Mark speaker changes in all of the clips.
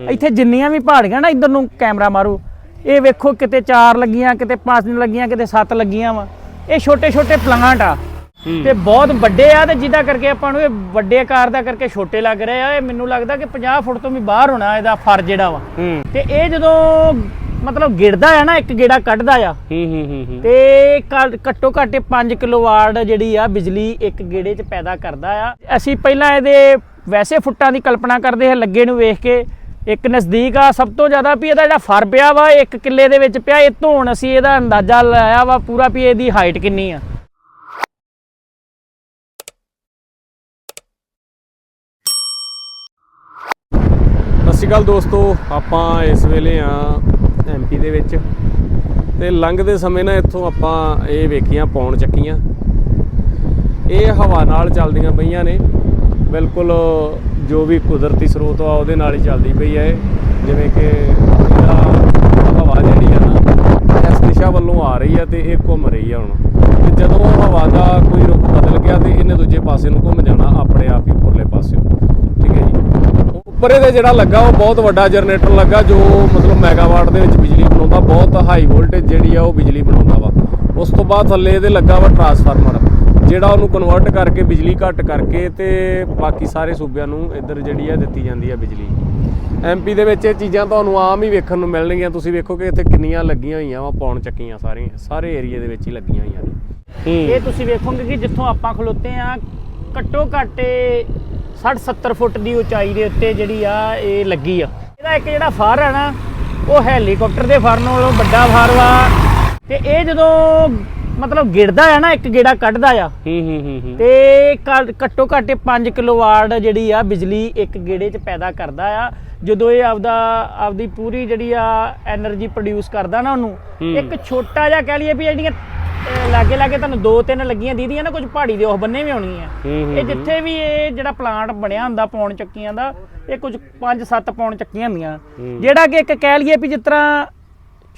Speaker 1: ਇੱਥੇ ਜਿੰਨੀਆਂ ਵੀ ਪਹਾੜੀਆਂ ਨਾ ਇੱਧਰ ਨੂੰ ਕੈਮਰਾ ਮਾਰੋ। ਇਹ ਵੇਖੋ ਕਿਤੇ 4 ਲੱਗੀਆਂ ਕਿਤੇ 5 ਲੱਗੀਆਂ ਕਿਤੇ 7 ਲੱਗੀਆਂ ਵਾ। ਇਹ ਛੋਟੇ ਛੋਟੇ ਪਲਾਂਟ ਆ ਤੇ ਬਹੁਤ ਵੱਡੇ ਆ ਤੇ ਜਿਹਦਾ ਕਰਕੇ ਆਪਾਂ ਨੂੰ ਇਹ ਵੱਡੇ ਆਕਾਰ ਦਾ ਕਰਕੇ ਛੋਟੇ ਲੱਗ ਰਹੇ ਆ। ਇਹ ਮੈਨੂੰ ਲੱਗਦਾ ਕਿ 50 ਫੁੱਟ ਤੋਂ ਵੀ ਬਾਹਰ ਹੋਣਾ ਇਹਦਾ ਫਰ ਜਿਹੜਾ ਵਾ। ਤੇ ਇਹ ਜਦੋਂ ਮਤਲਬ ਗਿਰਦਾ ਆ ਨਾ ਇੱਕ ਗੇੜਾ ਕੱਢਦਾ ਆ।
Speaker 2: ਹੂੰ ਹੂੰ ਹੂੰ ਹੂੰ।
Speaker 1: ਤੇ ਘੱਟੋ ਘੱਟ 5 ਕਿਲੋਵਾਟ ਜਿਹੜੀ ਆ ਬਿਜਲੀ ਇੱਕ ਗੇੜੇ 'ਚ ਪੈਦਾ ਕਰਦਾ ਆ। ਅਸੀਂ ਪਹਿਲਾਂ ਇਹਦੇ ਵੈਸੇ ਫੁੱਟਾਂ ਦੀ ਕਲਪਨਾ ਕਰਦੇ ਹਾਂ ਲੱਗੇ ਨੂੰ ਵੇਖ ਕੇ। ਇੱਕ ਨਜ਼ਦੀਕ ਆ, ਸਭ ਤੋਂ ਜ਼ਿਆਦਾ ਵੀ ਇਹਦਾ ਜਿਹੜਾ ਫਰ ਪਿਆ ਵਾ, ਇੱਕ ਕਿੱਲੇ ਦੇ ਵਿੱਚ ਪਿਆ, ਇਹ ਤੋਂ ਹੁਣ ਅਸੀਂ ਇਹਦਾ ਅੰਦਾਜ਼ਾ ਲਾਇਆ ਵਾ, ਪੂਰਾ ਵੀ ਇਹਦੀ ਹਾਈਟ ਕਿੰਨੀ ਆ।
Speaker 2: ਸਤਿ ਸ਼੍ਰੀ ਅਕਾਲ ਦੋਸਤੋ, ਆਪਾਂ ਇਸ ਵੇਲੇ ਆ ਐਮਪੀ ਦੇ ਵਿੱਚ। ਤੇ ਲੰਘਦੇ ਸਮੇਂ ਨਾ ਇੱਥੋਂ ਆਪਾਂ ਇਹ ਵੇਖੀਆਂ, ਪੌਣ ਚੱਕੀਆਂ। ਇਹ ਹਵਾ ਨਾਲ ਚੱਲਦੀਆਂ ਪਈਆਂ ਨੇ। ਬਿਲਕੁਲ ਜੋ ਵੀ ਕੁਦਰਤੀ ਸਰੋਤ ਆ, ਉਹਦੇ ਨਾਲ ਹੀ ਚੱਲਦੀ ਪਈ ਹੈ ਇਹ। ਜਿਵੇਂ ਕਿ ਹਵਾ ਜਿਹੜੀ ਆ ਨਾ, ਇਸ ਦਿਸ਼ਾ ਵੱਲੋਂ ਆ ਰਹੀ ਆ ਤੇ ਇਹ ਘੁੰਮ ਰਹੀ ਆ ਹੁਣ। ਤੇ ਜਦੋਂ ਹਵਾ ਦਾ ਕੋਈ ਰੁਖ ਬਦਲ ਗਿਆ ਤੇ ਇਹਨੇ ਦੂਜੇ ਪਾਸੇ ਨੂੰ ਘੁੰਮ ਜਾਣਾ, ਆਪਣੇ ਆਪ ਹੀ ਉੱਪਰਲੇ ਪਾਸਿਓਂ। ਠੀਕ ਹੈ ਜੀ? ਉੱਪਰ ਇਹਦੇ ਜਿਹੜਾ ਲੱਗਾ, ਉਹ ਬਹੁਤ ਵੱਡਾ ਜਨਰੇਟਰ ਲੱਗਾ, ਜੋ ਮਤਲਬ ਮੈਗਾਵਾਟ ਦੇ ਵਿੱਚ ਬਿਜਲੀ ਬਣਾਉਂਦਾ, ਬਹੁਤ ਹਾਈ ਵੋਲਟੇਜ ਜਿਹੜੀ ਆ, ਉਹ ਬਿਜਲੀ ਬਣਾਉਂਦਾ ਵਾ। ਉਸ ਤੋਂ ਬਾਅਦ ਥੱਲੇ ਇਹਦੇ ਲੱਗਾ ਵਾ ਟਰਾਂਸਫਾਰਮਰ। ਜਿਹੜਾ ਉਹਨੂੰ ਕਨਵਰਟ ਕਰਕੇ ਬਿਜਲੀ ਘੱਟ ਕਰਕੇ ਤੇ ਬਾਕੀ ਸਾਰੇ ਸੂਬਿਆਂ ਨੂੰ ਇੱਧਰ ਜਿਹੜੀ ਆ ਦਿੱਤੀ ਜਾਂਦੀ ਆ ਬਿਜਲੀ। ਐਮਪੀ ਦੇ ਵਿੱਚ ਇਹ ਚੀਜ਼ਾਂ ਤੁਹਾਨੂੰ ਆਮ ਹੀ ਵੇਖਣ ਨੂੰ ਮਿਲਣਗੀਆਂ। ਤੁਸੀਂ ਵੇਖੋ ਕਿ ਇੱਥੇ ਕਿੰਨੀਆਂ ਲੱਗੀਆਂ ਹੋਈਆਂ ਵਾ ਪੌਣ ਚੱਕੀਆਂ ਸਾਰੀਆਂ। ਸਾਰੇ ਏਰੀਆ ਦੇ ਵਿੱਚ ਹੀ ਲੱਗੀਆਂ ਹੋਈਆਂ ਨੇ।
Speaker 1: ਇਹ ਤੁਸੀਂ ਵੇਖੋਗੇ ਕਿ ਜਿੱਥੋਂ ਆਪਾਂ ਖਲੋਤੇ ਆ ਘੱਟੋ ਘੱਟ 60 70 ਫੁੱਟ ਦੀ ਉਚਾਈ ਦੇ ਉੱਤੇ ਜਿਹੜੀ ਆ ਇਹ ਲੱਗੀ ਆ। ਇਹਦਾ ਇੱਕ ਜਿਹੜਾ ਫਾਰ ਹੈ ਨਾ ਉਹ ਹੈਲੀਕਾਪਟਰ ਦੇ ਫਾਰ ਨਾਲੋਂ ਵੱਡਾ ਫਾਰ ਵਾ। ਤੇ ਇਹ ਜਦੋਂ ਮਤਲਬ ਗਿੜਦਾ ਆ ਨਾ ਇੱਕ ਗੇੜਾ ਕੱਢਦਾ ਆ। ਤੇ ਘੱਟੋ ਘੱਟ 5 ਕਿਲੋਵਾਟ ਜਿਹੜੀ ਆ ਬਿਜਲੀ ਇੱਕ ਗੇੜੇ 'ਚ ਪੈਦਾ ਕਰਦਾ ਆ। ਜਦੋਂ ਇਹ ਆਪਦਾ ਆਪਦੀ ਪੂਰੀ ਜਿਹੜੀ ਆ એનર્ਜੀ ਪ੍ਰੋਡਿਊਸ ਕਰਦਾ ਨਾ ਉਹਨੂੰ ਇੱਕ ਛੋਟਾ ਜਿਹਾ ਕਹਿ ਲਈਏ ਵੀ ਜਿਹੜੀਆਂ ਲਾਗੇ ਲਾਗੇ ਤੁਹਾਨੂੰ ਦੋ ਤਿੰਨ ਲੱਗੀਆਂ ਦੀਦੀਆਂ ਨਾ ਕੁਝ ਪਹਾੜੀ ਦੇ ਉਹ ਬੰਨੇ ਵੀ
Speaker 2: ਆਉਣੀ ਆ
Speaker 1: ਇਹ ਜਿੱਥੇ ਵੀ ਇਹ ਜਿਹੜਾ ਪਲਾਂਟ ਬਣਿਆ ਹੁੰਦਾ ਪੌਣ ਚੱਕੀਆਂ ਦਾ ਇਹ ਕੁਝ 5-7 ਪੌਣ ਚੱਕੀਆਂ ਹੁੰਦੀਆਂ। ਜਿਹੜਾ ਕਿ ਇੱਕ ਕਹਿ ਲਈਏ ਵੀ ਜਿਸ ਤਰ੍ਹਾਂ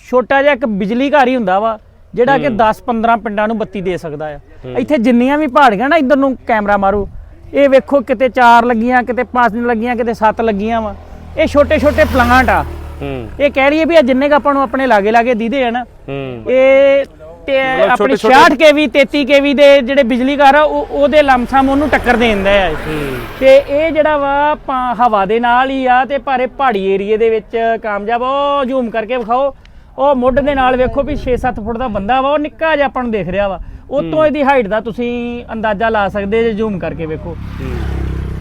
Speaker 1: ਛੋਟਾ ਜਿਹਾ ਇੱਕ ਬਿਜਲੀ ਘਰ ਹੀ ਹੁੰਦਾ ਵਾ ਜਿਹੜਾ ਕਿ 10-15 ਪਿੰਡਾਂ ਨੂੰ ਬੱਤੀ ਦੇ ਸਕਦਾ ਆ। ਇੱਥੇ ਜਿੰਨੀਆਂ ਵੀ ਪਹਾੜੀਆਂ ਨਾ ਇੱਧਰ ਨੂੰ ਕੈਮਰਾ ਮਾਰੋ। ਇਹ ਵੇਖੋ ਕਿਤੇ 4 ਲੱਗੀਆਂ ਕਿਤੇ 5 ਲੱਗੀਆਂ ਕਿਤੇ 7 ਲੱਗੀਆਂ ਵਾ। ਇਹ ਛੋਟੇ ਛੋਟੇ ਪਲਾਂਟ ਆ ਇਹ ਕਹਿ ਲਈਏ ਵੀ ਜਿੰਨੇ ਕ ਆਪਾਂ ਨੂੰ ਆਪਣੇ ਲਾਗੇ ਲਾਗੇ ਦੀਦੇ ਆ ਨਾ ਇਹ ਤੇ ਆਪਣੀ
Speaker 2: ਛੋਟੇ-ਛੋਟੇ
Speaker 1: 66 ਕੇਵੀ 33 ਕੇਵੀ ਦੇ ਜਿਹੜੇ ਬਿਜਲੀ ਘਰ ਆ ਉਹ ਉਹਦੇ ਲਮਸਮ ਉਹਨੂੰ ਟੱਕਰ ਦੇ ਦਿੰਦਾ ਆ
Speaker 2: ਹੂੰ।
Speaker 1: ਤੇ ਇਹ ਜਿਹੜਾ ਵਾ ਹਵਾ ਦੇ ਨਾਲ ਹੀ ਆ ਤੇ ਭਾਰੇ ਪਹਾੜੀ ਏਰੀਏ ਦੇ ਵਿੱਚ ਕਾਮਯਾਬ। ਉਹ ਜ਼ੂਮ ਕਰਕੇ ਵਿਖਾਓ। ਉਹ ਮੁੱਢ ਦੇ ਨਾਲ ਵੇਖੋ ਵੀ 6-7 ਫੁੱਟ ਦਾ ਬੰਦਾ ਵਾ ਉਹ ਨਿੱਕਾ ਜਿਹਾ ਆਪਾਂ ਨੂੰ ਦੇਖ ਰਿਹਾ ਵਾ। ਉਤੋਂ ਇਹਦੀ ਹਾਈਟ ਦਾ ਤੁਸੀਂ ਅੰਦਾਜ਼ਾ ਲਾ ਸਕਦੇ ਜੇ ਜ਼ੂਮ ਕਰਕੇ ਵੇਖੋ।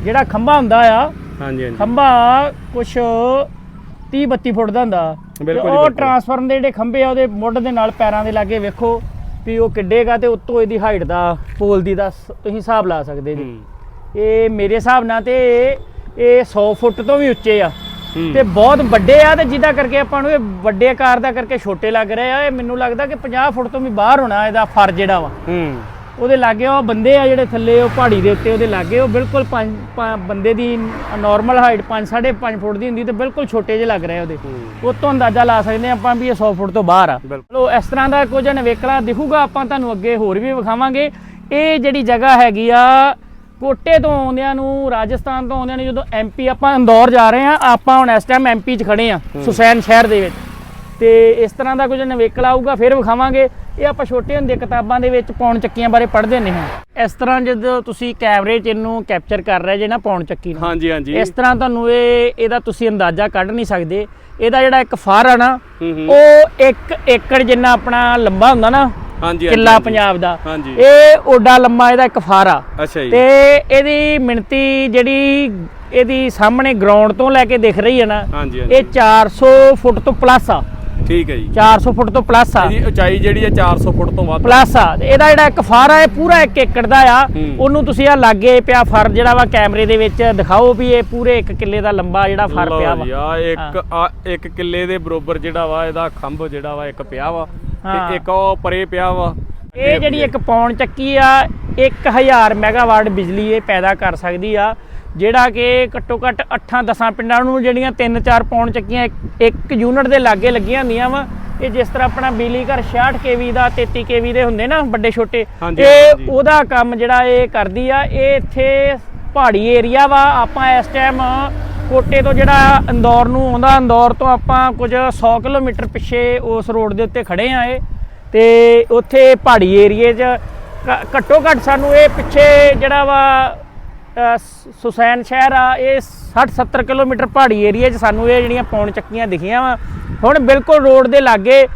Speaker 1: ਜਿਹੜਾ ਖੰਭਾ ਹੁੰਦਾ ਆ
Speaker 2: ਹਾਂਜੀ ਹਾਂਜੀ।
Speaker 1: ਖੰਭਾ ਕੁਛ 30 32 ਫੁੱਟ ਦਾ ਹੁੰਦਾ। ਉਹ। ਟਰਾਂਸਫਾਰਮ ਦੇ ਜਿਹੜੇ ਖੰਭੇ ਆ ਉਹਦੇ ਮੁੱਢ ਦੇ ਨਾਲ ਪੈਰਾਂ ਦੇ ਲਾਗੇ ਵੇਖੋ ਵੀ ਉਹ ਕਿੱਡੇਗਾ ਤੇ ਉੱਤੋਂ ਇਹਦੀ ਹਾਈਟ ਦਾ ਪੋਲ ਦੀ ਦਾ ਤੁਸੀਂ ਹਿਸਾਬ ਲਾ ਸਕਦੇ ਜੀ। ਇਹ ਮੇਰੇ ਹਿਸਾਬ ਨਾਲ ਤੇ ਇਹ 100 ਫੁੱਟ ਤੋਂ ਵੀ ਉੱਚੇ ਆ। ਤੇ ਬਹੁਤ ਵੱਡੇ ਆ ਤੇ ਜਿਹਦਾ ਕਰਕੇ ਆਪਾਂ ਨੂੰ ਇਹ ਵੱਡੇ ਆਕਾਰ ਦਾ ਕਰਕੇ ਛੋਟੇ ਲੱਗ ਰਹੇ ਆ। ਇਹ ਮੈਨੂੰ ਲੱਗਦਾ ਕਿ 50 ਫੁੱਟ ਤੋਂ ਵੀ ਬਾਹਰ ਹੋਣਾ ਇਹਦਾ ਫਰ ਜਿਹੜਾ ਵਾ।
Speaker 2: ਹੂੰ।
Speaker 1: ਉਹਦੇ ਲਾਗੇ ਉਹ ਬੰਦੇ ਆ ਜਿਹੜੇ ਥੱਲੇ ਉਹ ਪਹਾੜੀ ਦੇ ਉੱਤੇ ਉਹਦੇ ਲਾਗੇ ਉਹ ਬਿਲਕੁਲ ਪੰਜ ਬੰਦੇ ਦੀ ਨਾਰਮਲ ਹਾਈਟ 5 5.5 ਫੁੱਟ ਦੀ ਹੁੰਦੀ ਤੇ ਬਿਲਕੁਲ ਛੋਟੇ ਜਿਹੇ ਲੱਗ ਰਹੇ ਉਹਦੇ। ਉਹ ਤੋਂ ਅੰਦਾਜ਼ਾ ਲਾ ਸਕਦੇ ਆਪਾਂ ਵੀ ਇਹ 100 ਫੁੱਟ ਤੋਂ ਬਾਹਰ ਆ। ਚਲੋ ਇਸ ਤਰ੍ਹਾਂ ਦਾ ਕੁਝ ਨਵੇਕਲਾ ਦਿਖੂਗਾ ਆਪਾਂ ਤੁਹਾਨੂੰ ਅੱਗੇ ਹੋਰ ਵੀ ਵਿਖਾਵਾਂਗੇ। ਇਹ ਜਿਹੜੀ ਜਗ੍ਹਾ ਹੈਗੀ ਆ ਕੋਟੇ ਤੋਂ ਆਉਂਦਿਆਂ ਨੂੰ ਰਾਜਸਥਾਨ ਤੋਂ ਆਉਂਦਿਆਂ ਨੂੰ ਜਦੋਂ ਐਮਪੀ ਆਪਾਂ ਇੰਦੌਰ ਜਾ ਰਹੇ ਆ ਆਪਾਂ ਹੁਣ ਇਸ ਟਾਈਮ ਐਮਪੀ 'ਚ ਖੜੇ ਆ ਸੁਸੈਨ ਸ਼ਹਿਰ ਦੇ ਵਿੱਚ। ਤੇ ਇਸ ਤਰ੍ਹਾਂ ਦਾ ਕੁਝ ਨਵੇਕਲਾ ਆਊਗਾ ਫਿਰ ਵਿਖਾਵਾਂਗੇ। ਇਹ ਆਪਾਂ ਛੋਟੇ ਹੁੰਦੇ ਕਿਤਾਬਾਂ ਦੇ ਵਿੱਚ ਪੌਣ ਚੱਕੀਆਂ ਬਾਰੇ ਪੜ੍ਹਦੇ ਹੁੰਦੇ ਹਾਂ। ਇਸ ਤਰ੍ਹਾਂ ਜਦੋਂ ਤੁਸੀਂ ਕੈਮਰੇ 'ਚ ਇਹਨੂੰ ਕੈਪਚਰ ਕਰ ਰਹੇ ਜੇ ਨਾ ਪੌਣ ਚੱਕੀ ਨੂੰ।
Speaker 2: ਹਾਂਜੀ ਹਾਂਜੀ।
Speaker 1: ਇਸ ਤਰ੍ਹਾਂ ਤੁਹਾਨੂੰ ਇਹ ਇਹਦਾ ਤੁਸੀਂ ਅੰਦਾਜ਼ਾ ਕੱਢ ਨਹੀਂ ਸਕਦੇ। ਇਹਦਾ ਜਿਹੜਾ ਇੱਕ ਫਾਰ ਆ ਨਾ ਉਹ 1 ਏਕੜ ਜਿੰਨਾ ਆਪਣਾ ਲੰਬਾ ਹੁੰਦਾ ਨਾ ਕਿੱਲਾ। ਪੰਜਾਬ ਦਾ। ਇਹ ਓਡਾ ਲੰਮਾ ਇਹਦਾ ਇੱਕ ਫਾਰ।
Speaker 2: ਜੀ।
Speaker 1: ਤੇ ਇਹਦੀ ਮਿਣਤੀ ਜਿਹੜੀ ਇਹਦੀ ਸਾਹਮਣੇ ਗਰਾਊਂਡ ਤੋਂ ਲੈ ਕੇ ਦਿਖ ਰਹੀ ਹੈ ਨਾ ਇਹ 400 ਫੁੱਟ ਤੋਂ ਪਲੱਸ ਆ।
Speaker 2: ਠੀਕ ਹੈ ਜੀ।
Speaker 1: 400 ਫੁੱਟ ਤੋਂ ਪਲੱਸ ਆ।
Speaker 2: ਇਹਦੀ ਉਚਾਈ ਜਿਹੜੀ ਹੈ 400 ਫੁੱਟ ਤੋਂ ਵੱਧ।
Speaker 1: ਪਲੱਸ ਆ। ਇਹਦਾ ਜਿਹੜਾ ਇੱਕ ਫਾਰ ਇਹ ਪੂਰਾ 1 ਏਕੜ ਦਾ ਆ।
Speaker 2: ਹੂੰ।
Speaker 1: ਉਹਨੂੰ ਤੁਸੀਂ ਆ ਲਾਗੇ ਪਿਆ ਫਰ ਜਿਹੜਾ ਵਾ ਕੈਮਰੇ ਦੇ ਵਿੱਚ ਦਿਖਾਓ ਵੀ ਇਹ ਪੂਰੇ 1 ਕਿੱਲੇ ਦਾ ਲੰਬਾ ਜਿਹੜਾ ਫਰ ਪਿਆ
Speaker 2: ਜੀ,
Speaker 1: ਵਾ।
Speaker 2: ਆ ਇੱਕ ਇੱਕ ਕਿੱਲੇ ਦੇ ਬਰੋਬਰ ਜਿਹੜਾ ਵਾ ਇਹਦਾ ਖੰਭ ਜਿਹੜਾ ਵਾ ਇੱਕ ਪਿਆ ਵਾ।
Speaker 1: ਹਾਂ।
Speaker 2: ਤੇ ਇੱਕ ਉਹ ਪਰੇ ਪਿਆ ਵਾ।
Speaker 1: ਇਹ ਜਿਹੜੀ ਇੱਕ ਪੌਣ ਚੱਕੀ ਆ 1000 ਮੈਗਾਵਾਟ ਬਿਜਲੀ ਇਹ ਪੈਦਾ ਕਰ ਸਕਦੀ ਆ ਜਿਹੜਾ ਕਿ ਘੱਟੋ ਘੱਟ 8-10 ਪਿੰਡਾਂ ਨੂੰ ਜਿਹੜੀਆਂ 3-4 ਪੌਣ ਚੱਕੀਆਂ ਇੱਕ- ਯੂਨਿਟ ਦੇ ਲਾਗੇ ਲੱਗੀਆਂ ਹੁੰਦੀਆਂ ਵਾ ਇਹ ਜਿਸ ਤਰ੍ਹਾਂ ਆਪਣਾ ਬਿਜਲੀ ਘਰ 66 ਕੇਵੀ ਦਾ 33 ਕੇਵੀ ਦੇ ਹੁੰਦੇ ਨਾ ਵੱਡੇ ਛੋਟੇ ਇਹ। ਉਹਦਾ ਕੰਮ ਜਿਹੜਾ ਇਹ ਕਰਦੀ ਆ ਇਹ ਇੱਥੇ ਪਹਾੜੀ ਏਰੀਆ ਵਾ ਆਪਾਂ ਇਸ ਟਾਈਮ ਕੋਟੇ ਤੋਂ ਜਿਹੜਾ ਇੰਦੌਰ ਨੂੰ ਆਉਂਦਾ, ਇੰਦੌਰ ਤੋਂ ਆਪਾਂ ਕੁਝ 100 ਕਿਲੋਮੀਟਰ ਪਿੱਛੇ ਉਸ ਰੋਡ ਦੇ ਉੱਤੇ ਖੜੇ ਆ ਇਹ। ਤੇ ਉੱਥੇ ਪਹਾੜੀ ਏਰੀਏ 'ਚ ਘ- ਘੱਟੋ ਘੱਟ ਸਾਨੂੰ ਇਹ ਪਿੱਛੇ ਜਿਹੜਾ ਵਾ ਸੁਸੈਨ ਸ਼ਹਿਰ ਆ, ਇਹ 60 70 ਕਿਲੋਮੀਟਰ ਪਹਾੜੀ ਏਰੀਏ 'ਚ ਸਾਨੂੰ ਇਹ ਜਿਹੜੀਆਂ ਪੌਣ ਚੱਕੀਆਂ ਦਿਖੀਆਂ ਵਾ। ਹੁਣ ਬਿਲਕੁਲ ਰੋਡ ਦੇ ਲਾਗੇ,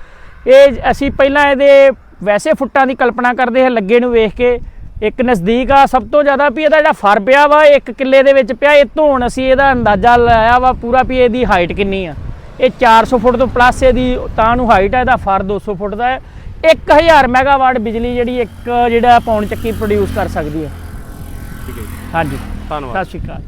Speaker 1: ਇਹ ਅਸੀਂ ਪਹਿਲਾਂ ਇਹਦੇ ਵੈਸੇ ਫੁੱਟਾਂ ਦੀ ਕਲਪਨਾ ਕਰਦੇ ਹਾਂ, ਲੱਗੇ ਨੂੰ ਵੇਖ ਕੇ। ਇੱਕ ਨਜ਼ਦੀਕ ਆ ਸਭ ਤੋਂ ਜ਼ਿਆਦਾ ਵੀ ਇਹਦਾ ਜਿਹੜਾ ਫਰ ਪਿਆ ਵਾ ਇੱਕ ਕਿੱਲੇ ਦੇ ਵਿੱਚ ਪਿਆ ਇਹ ਤੋਂ ਹੁਣ ਅਸੀਂ ਇਹਦਾ ਅੰਦਾਜ਼ਾ ਲਾਇਆ ਵਾ ਪੂਰਾ ਵੀ ਇਹਦੀ ਹਾਈਟ ਕਿੰਨੀ ਆ। ਇਹ 400 ਫੁੱਟ ਤੋਂ ਪਲੱਸ ਇਹਦੀ ਤਾਂ ਨੂੰ ਹਾਈਟ ਹੈ ਇਹਦਾ ਫਰ 200 ਫੁੱਟ ਦਾ ਹੈ। 1000 ਮੈਗਾਵਾਟ ਬਿਜਲੀ ਜਿਹੜੀ ਇੱਕ ਜਿਹੜਾ ਪੌਣ ਚੱਕੀ ਪ੍ਰੋਡਿਊਸ ਕਰ ਸਕਦੀ ਹੈ।
Speaker 2: ਠੀਕ ਹੈ
Speaker 1: ਹਾਂਜੀ।
Speaker 2: ਧੰਨਵਾਦ।
Speaker 1: ਸਤਿ ਸ਼੍ਰੀ ਅਕਾਲ।